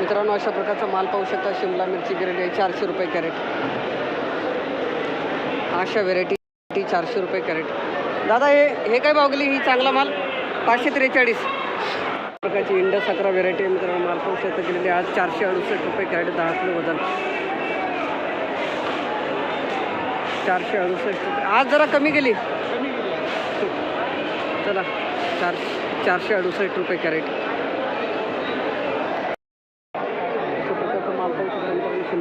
मित्रांनो अशा प्रकारचा माल पाहू शकता. शिमला मिरची ग्रेड आहे चारशे रुपये कॅरेट. अशा व्हेरायटी चारशे रुपये कॅरेट. दादा हे हे काय भाव गेली? ही चांगला माल? पाचशे त्रेचाळीस. प्रकारची इंडस अकरा व्हेरायटी आहे मित्रांनो माल पाहू शकता. गेलेली आज चारशे अडुसष्ट रुपये कॅरेट दहा किलो वजन. चारशे अडुसष्ट रुपये. आज जरा कमी गेली चला चार चारशे अडुसष्ट रुपये कॅरेट अशा प्रकारचा माल पाहू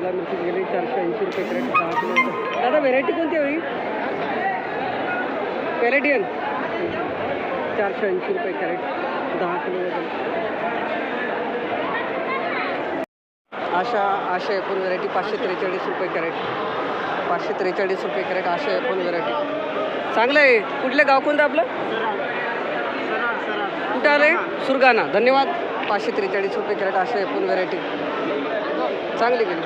शकता मिरची गेली चारशे ऐंशी रुपये कॅरेट दहा किलो दादा व्हेरायटी कोणती होईल कॅरेटियन चारशे ऐंशी रुपये कॅरेट दहा किलो वजन. आशा आशा एकूण व्हरायटी पाचशे त्रेचाळीस रुपये कॅरेट पाचशे त्रेचाळीस रुपये कॅरेट आशा एकूण व्हरायटी चांगलं आहे. कुठलं गाव कोणतं आपलं? कुठं आलं आहे सुरगाणा. धन्यवाद. पाचशे त्रेचाळीस रुपये कॅरेट आशा एकूण व्हरायटी चांगली गेली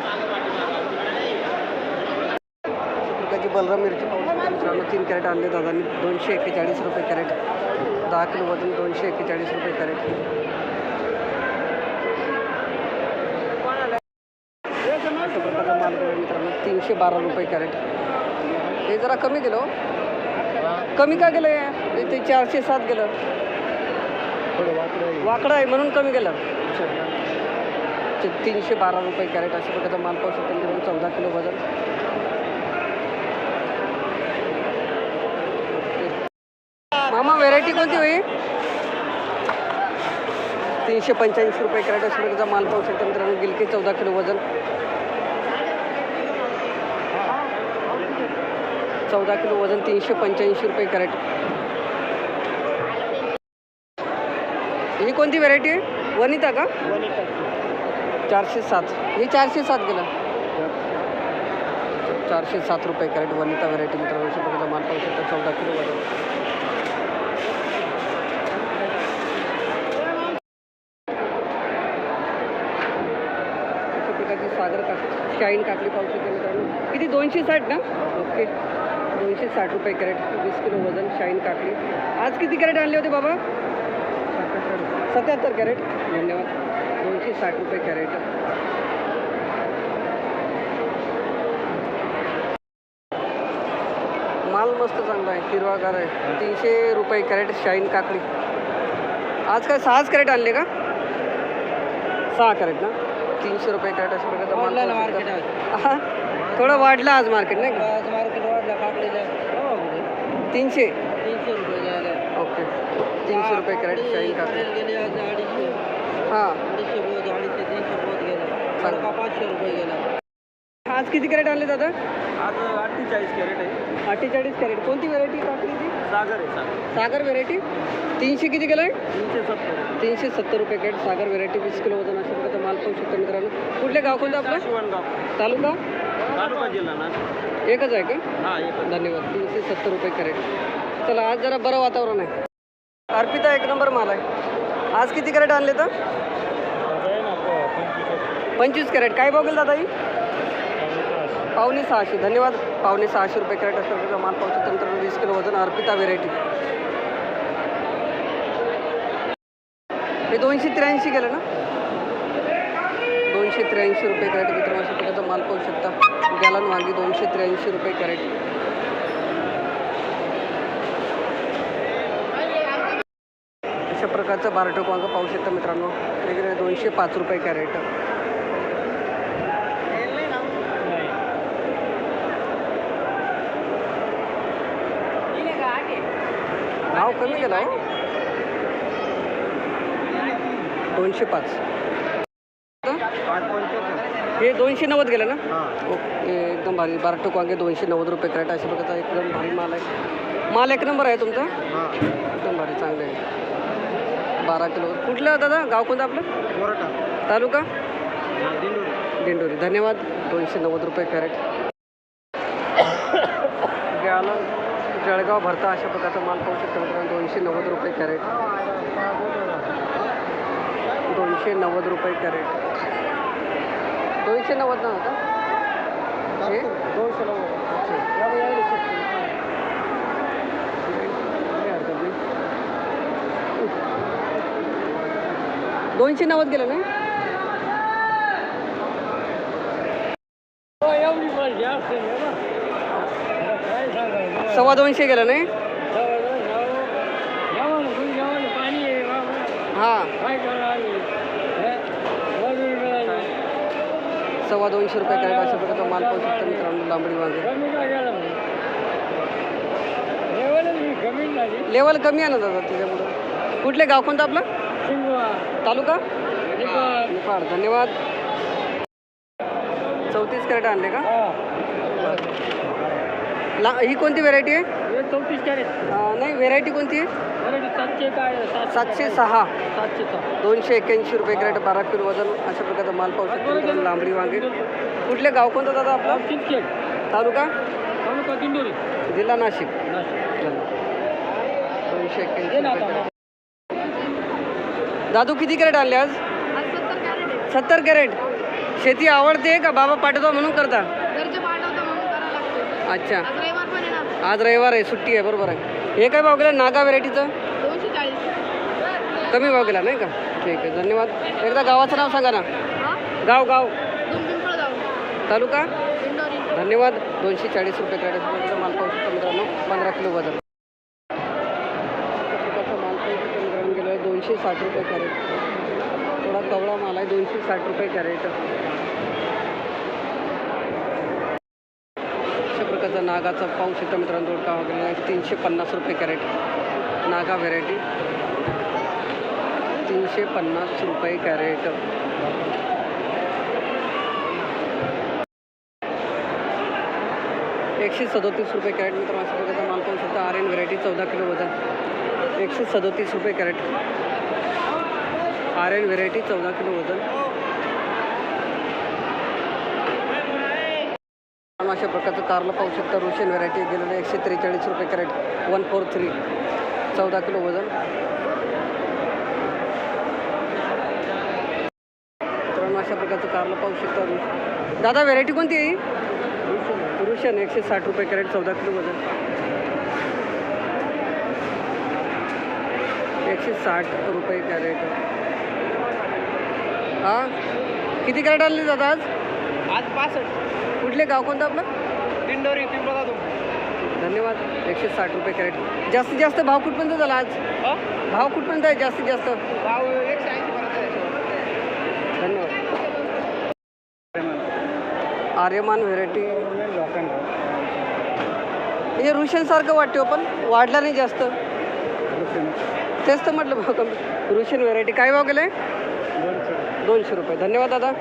प्रकारची बलराम मिरची पाहू शकता मित्रांनो तीन कॅरेट आणले दादांनी. दोनशे एक्केचाळीस रुपये कॅरेट. दहा किलो वजन दोनशे एक्केचाळीस रुपये कॅरेट. माल मित्रांनो तीनशे बारा रुपये कॅरेट. हे जरा कमी गेलो हो. कमी का गेलं हे? ते चारशे सात गेलं. वाकडं आहे म्हणून कमी गेलं. ते तीनशे बारा रुपये कॅरेट अशा प्रकारचा माल पाहू शकतो चौदा किलो वजन मामा व्हेरायटी कोणती होई तीनशे पंच्याऐंशी रुपये कॅरेट अशा त्याचा माल पाहू शकतो मित्रांनो गिलके चौदा किलो वजन. चौदा किलो वजन तीनशे पंच्याऐंशी रुपये कॅरेट. ही कोणती व्हेरायटी आहे? वनिता का? चारशे सात. ही चारशे सात गेलं चारशे सात रुपये कॅरेट वनिता व्हेरायटी मित्रांनो अशा माल पाहू शकता चौदा किलो वजन. काकी सागर काकडी शाईन काकडी पाहू शकते मित्रांनो. किती? दोनशे साठ ना? ओके. दोनशे साठ रुपये कॅरेट वीस किलो वजन शाईन काकडी आज किती कॅरेट आणले होते बाबा? सत्याहत्तर कॅरेट. धन्यवाद. दोनशे साठ रुपये कॅरेट. माल मस्त चांगला आहे हिरवागार आहे. तीनशे रुपये कॅरेट शाईन काकडी आज काय सहाच कॅरेट आणले का? सहा कॅरेट ना? तीनशे रुपये कॅरेट अशा प्रकारचा माल वाढलं ना पाहू मार्केट शकता. हा? थोडं वाढलं आज मार्केट नाही का? आज मार्केट वाढला काकडीला. तीनशे? तीनशे रुपये झालं. ओके. तीनशे रुपये कॅरेट शाईन काकडी. गेले आज अडीचशे. हां. अडीचशे बोध अडीचशे तीनशे बोध गेला. चालेल. का पाचशे रुपये गेला. आज किती कॅरेट आणले दादा? आज अठ्ठेचाळीस कॅरेट आहे. अठ्ठेचाळीस कॅरेट. कोणती व्हेरायटी काकडी ती? सागर आहे सागर. सागर व्हेरायटी तीनशे किती गेलं आहे? तीनशे सत्तर. तीनशे सत्तर रुपये कॅरेट सागर व्हेरायटी वीस किलो वजन अशा प्रकारचा माल पाहू शकतो मित्रांनो. कुठले गाव कोणतं आपलं? शिवणगाव तालुका? तालुका जिल्हा ना. एकच आहे का? हा एक धन्यवाद. तीनशे सत्तर रुपये कॅरेट चला आज जरा बरं वातावरण आहे. अर्पिता एक नंबर माल आहे. आज किती कॅरेट आणले तर? पंचवीस. कॅरेट काय बघेल दादा ही? पावणे सहाशे. धन्यवाद. पावणे सहाशे रुपये कॅरेट असतात. माल पाहू तंत्र वीस किलो वजन अर्पिता व्हेरायटी. हे दोनशे त्र्याऐंशी गेलं ना? दोनशे त्र्याऐंशी रुपये कॅरेट मित्रांनो. अशा प्रकारचा माल पाहू शकता. गॅलन वांगी दोनशे त्र्याऐंशी रुपये कॅरेट. अशा प्रकारचं बारटोक वांगं पाहू शकता मित्रांनो. वेगवेगळे दोनशे पाच रुपये कॅरेट. भाव कमी गेला हो. दोनशे पाच. हे दोनशे नव्वद गेलं ना? ओके एकदम भारी. बारटोक वांगे दोनशे नव्वद रुपये कॅरेट. अशा प्रकारचा एकदम भारी माल आहे. माल एक नंबर आहे तुमचा? एकदम भारी चांगलं आहे. बारा किलो. कुठलं दादा? गाव कोणतं आपलं? तालुका? दिंडोरी. धन्यवाद. दोनशे नव्वद रुपये कॅरेट. जळगाव भरता अशा प्रकारचा माल पाहू शकतो मित्रांनो. दोनशे नव्वद रुपये कॅरेट. दोनशे नव्वद रुपये कॅरेट. दोनशे नव्वद ना होता हे? दोनशे नाही. दोनशे नव्वद गेलं ना? सव्वा दोनशे गेलं नाही? हां. सव्वा दोनशे रुपये कॅरेट अशा प्रकारचा माल पाहू शकतो मित्रांनो लांबडी वांगे लेवल कमी आहे ना दादा त्याच्यामुळं. कुठले गाव कोणतं आपलं? तालुका? फार धन्यवाद. चौतीस कॅरेट आणले का? ला ही कोणती व्हेरायटी आहे? चौतीस कॅरेट. अं, नाही व्हेरायटी कोणती आहे? सातशे काय सातशे सहा. सातशे सहा. दोनशे एक्याऐंशी रुपये कॅरेट बारा किलो वजन अशा प्रकारचा माल पाहू शकतो मित्रांनो लांबडी वांगे. कुठले गाव कोणतं दादा आपलं? किटकेट तालुका? तालुका दिंडोरी. जिल्हा नाशिक. नाशिक. दोनशे एक्क्याऐंशी ये ना रुपये आता. कॅरेट. दादू किती कॅरेट आणले आज? सत्तर कॅरेट शेती आवडते का? बाबा पाठवतो म्हणून करता? घरचे पाठवतो म्हणून करावं लागतं. अच्छा. आज रविवार आहे सुट्टी आहे बरोबर आहे. हे काय भाव गेला? नागा व्हेरायटीचं? चाळीस कमी भाव गेला नाही का? ठीक आहे धन्यवाद. एकदा गावाचं नाव सांगा ना. गाव गाव. तालुका? धन्यवाद. दोनशे चाळीस रुपये कॅरेट माल पाहू शकतो मित्रांनो. पंधरा किलो वजन. प्रकारचा माल पाहू शकतो मित्रांनो. गेलो आहे दोनशे साठ रुपये कॅरेट. थोडा कवळा माल आहे दोनशे साठ रुपये कॅरेट अशा प्रकारचा नागाचा पाहू शकता मित्रांनो दोडका वगैरे आहे तीनशे पन्नास रुपये कॅरेट. नागा व्हेरायटी तीनशे पन्नास रुपये कॅरेट. एकशे सदोतीस रुपये कॅरेट मित्रांनो अशा प्रकारचा माल पाहू शकता आर एन व्हेरायटी चौदा किलो वजन. एकशे सदोतीस रुपये कॅरेट. आर एन व्हेरायटी चौदा किलो वजन. अशा प्रकारचं कारलं पाहू शकता. रोशन व्हरायटी गेलेलं एकशे त्रेचाळीस रुपये कॅरेट. वन फोर थ्री चौदा किलो वजन. मित्रांनो अशा प्रकारचं कारलं पाहू शकता दादा व्हरायटी कोणती आहे ही? रुशन एकशे साठ रुपये कॅरेट चौदा किलो वजन. एकशे साठ रुपये कॅरेट. हा? किती कॅरेट आणले दादा आज? आज पासष्ट. कुठले गाव कोणतं आपलं? दिंडोरी पिंपळा धन्यवाद. एकशे साठ रुपये कॅरेट. जास्तीत जास्त भाव कुठपर्यंत झाला आज? भाव कुठपर्यंत आहे जास्तीत जास्त? भाव एकशे ऐंशी धन्यवाद. आर्यमान व्हेरायटी. म्हणजे रुशनसारखं वाटते हो पण वाढला नाही जास्त. तेच तर म्हटलं भाव कमी. रुशन व्हेरायटी. काय भाव गेले दोनशे रुपये. धन्यवाद दादा.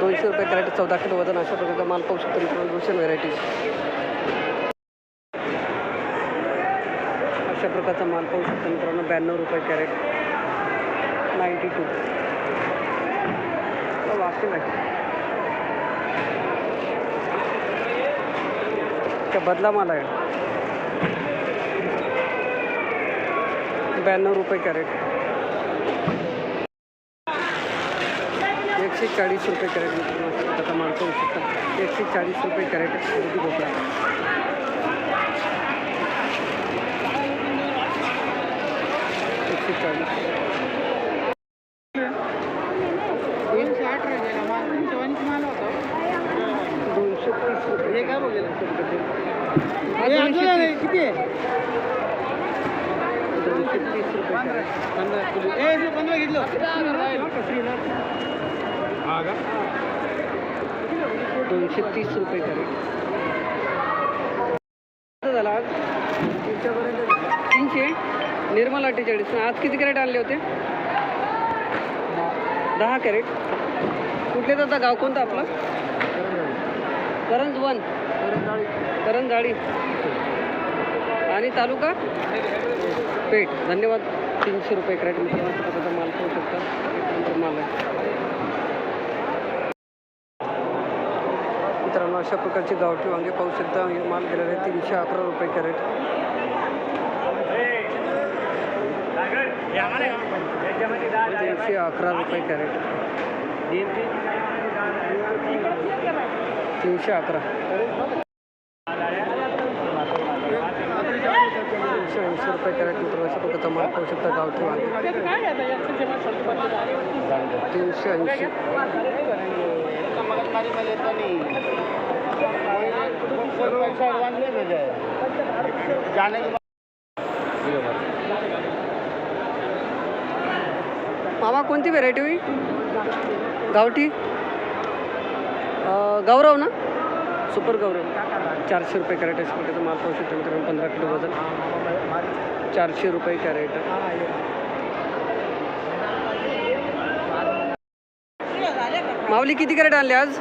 दोनशे रुपये कराटे चौदा किलो वजन अशा प्रकारचा माल पाहू शकतो मित्रांनो दोनशे व्हेरायटी अशा प्रकारचा माल पाहू शकतो मित्रांनो ब्याण्णव रुपये कॅरेट. नाईन्टी टू वाचते नाही त्या बदला माल आहे. ब्याण्णव रुपये कॅरेट. एकशे चाळीस रुपये कॅरेट मित्रांनो आता माल पाहू शकता एकशे चाळीस रुपये कॅरेट दुधी भोपळा एकशे चाळीस दोनशे तीस रुपये काय बघेल हा, दोनशे तीस किती आहे दोनशे तीस रुपये कॅरेट पंधरा घेतलं दोनशे तीस रुपये कॅरेट. झाला आज? तीनशे? निर्मल अठ्ठेचाळीस. आज किती कॅरेट आणले होते? दहा कॅरेट. कुठले दादा? गाव कोणतं आपलं? करंज वन करंजाळी. आणि तालुका? पेठ. धन्यवाद. तीनशे रुपये कॅरेट. मित्रांनो माल करू शकता. माल आहे. मित्रांनो अशा प्रकारचे गावठी वांगे पाहू शकता. माल गेलेले आहे तीनशे अकरा रुपये कॅरेट. तीनशे अकरा रुपये कॅरेट. तीनशे अकरा. तीनशे ऐंशी रुपये कॅरेट मित्रांनो अशा प्रकारचा माल पाहू शकता गावठी वांगे. तीनशे ऐंशी. मगजमारी में लेता नहीं पैसा एडवांस ले भेजा है जाने के मामा कोणती व्हेरायटी होई? गावठी? गौरव ना? सुपर गौरव. चारशे रुपये कॅरेट आहे. माल पाहू शकतो मित्रांनो पंधरा किलो वजन. चारशे रुपये कॅरेट. माऊली किती कॅरेट आणले आज?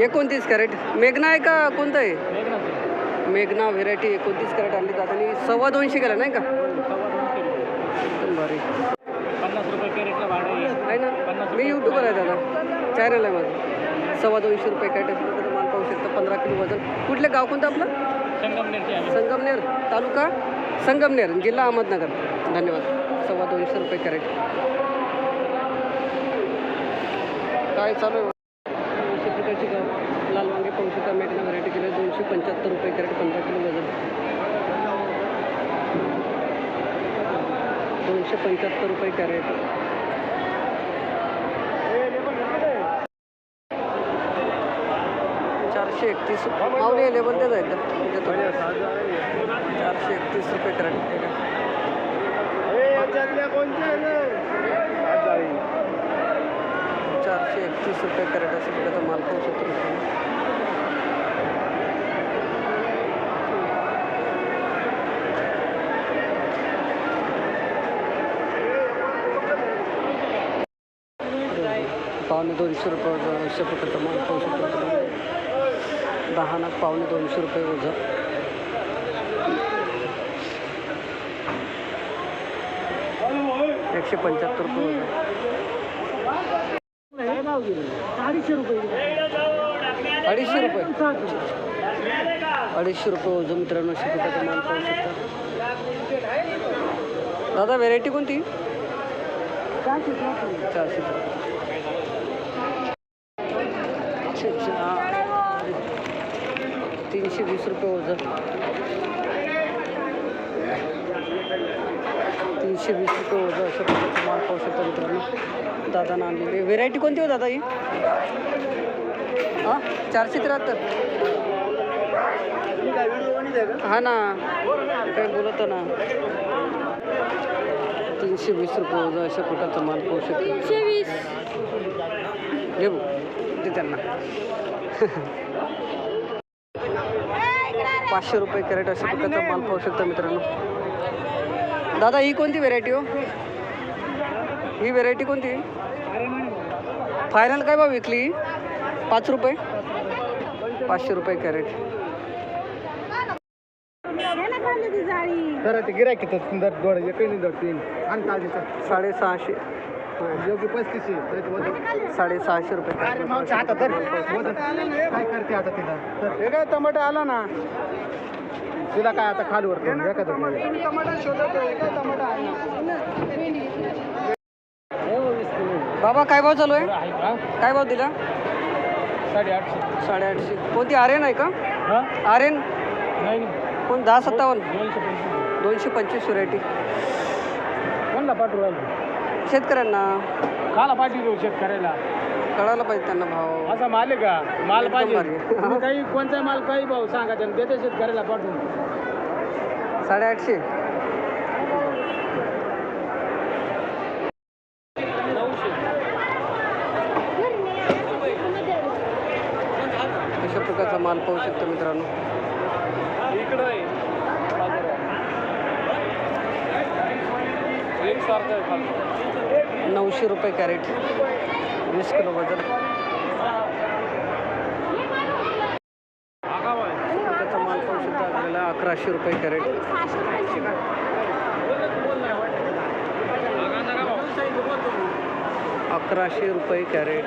एकोणतीस कॅरेट. मेघना आहे का कोणतं आहे? मेघना व्हेरायटी एकोणतीस कॅरेट आणली जात आणि सव्वा दोनशे गेला नाही का? एकदम भारी आहे ना? मी यूट्यूबर आहे दादा. चॅनल आहे माझं. सव्वा दोनशे रुपये कॅरेट असलं तर माल पाहू शकता. पंधरा किलो वजन. कुठलं गाव कोणतं आपलं? संगमनेर तालुका? संगमनेर जिल्हा अहमदनगर. धन्यवाद. सव्वा दोनशे रुपये कॅरेट. काय चालू आहे? दोनशे प्रकारची लाल वांगे पाहू शकता व्हरायटी किलो दोनशे पंच्याहत्तर रुपये कॅरेट पंधरा किलो वजन. दोनशे पंच्याहत्तर रुपये कॅरेट. चारशे एकतीस माऊली अवेलेबल देत आहेत चारशे एकतीस रुपये कॅरेट. एकशे एकतीस रुपये कॅरेट असं प्रकारचा माल पाहू शकतो पावणे दोनशे रुपये वजन अशा प्रकारचा माल पाहू शकतो दहा नग पावणे दोनशे रुपये वजन. एकशे पंच्याहत्तर रुपये वजन अडीचशे रुपये? अडीचशे रुपये वजन मित्रांनो प्रकारचा माल पाहू शकता. दादा व्हेरायटी कोणती? चारशे अच्छा, अच्छा. तीनशे वीस रुपये वजन. तीनशे वीस रुपये वजन अशा प्रकारचा माल पाहू शकता मित्रांनो. दादानं आणलेली व्हेरायटी कोणती हो दादा ही? हां? चारशे त्र्याहत्तर. हा ना. काय बोलत ना. तीनशे वीस रुपये वजन अशा प्रकारचा माल पाहू शकतो. तीनशे वीस. घे भाऊ दे त्यांना. पाचशे रुपये कॅरेट अशा प्रकारचा माल पाहू शकता मित्रांनो. दादा ही कोणती व्हेरायटी हो? ही व्हेरायटी कोणती? फायनल काय भाव विकली पाच रुपये? पाचशे रुपये कॅरेट. साडेसहाशे. साडेसहाशे रुपये काय? करते आता तिला? हे काय टमाटर आला ना? तिला काय आता खालीवर बाबा काय भाव चालू आहे? काय भाव दिला? साडेआठशे. साडेआठशे. कोणती आर्यन आहे का? आर्यन. कोण दहा सत्तावन्न? दोनशे पंचवीस. दोनशे पंचवीस व्हरायटी. कोणला पाठवू राहिलो? शेतकऱ्यांना. काला पाठवलो शेतकऱ्याला. कळायला पाहिजे त्यांना भाव. असा माल आहे. का माल एकदम पाहिजे. भारी. तुम्ही काही कोणता माल काही भाऊ सांगायचा आणि देते शेतकऱ्याला पाठवून. साडेआठशे. अशा प्रकारचा माल पाहू शकतो मित्रांनो इकडं आहे एकसारखं आहे खाली. नऊशे रुपये कॅरेट. वीस किलो वजन. त्याचा माल पाहू शकतो आपल्याला अकराशे रुपये कॅरेट. अकराशे रुपये कॅरेट.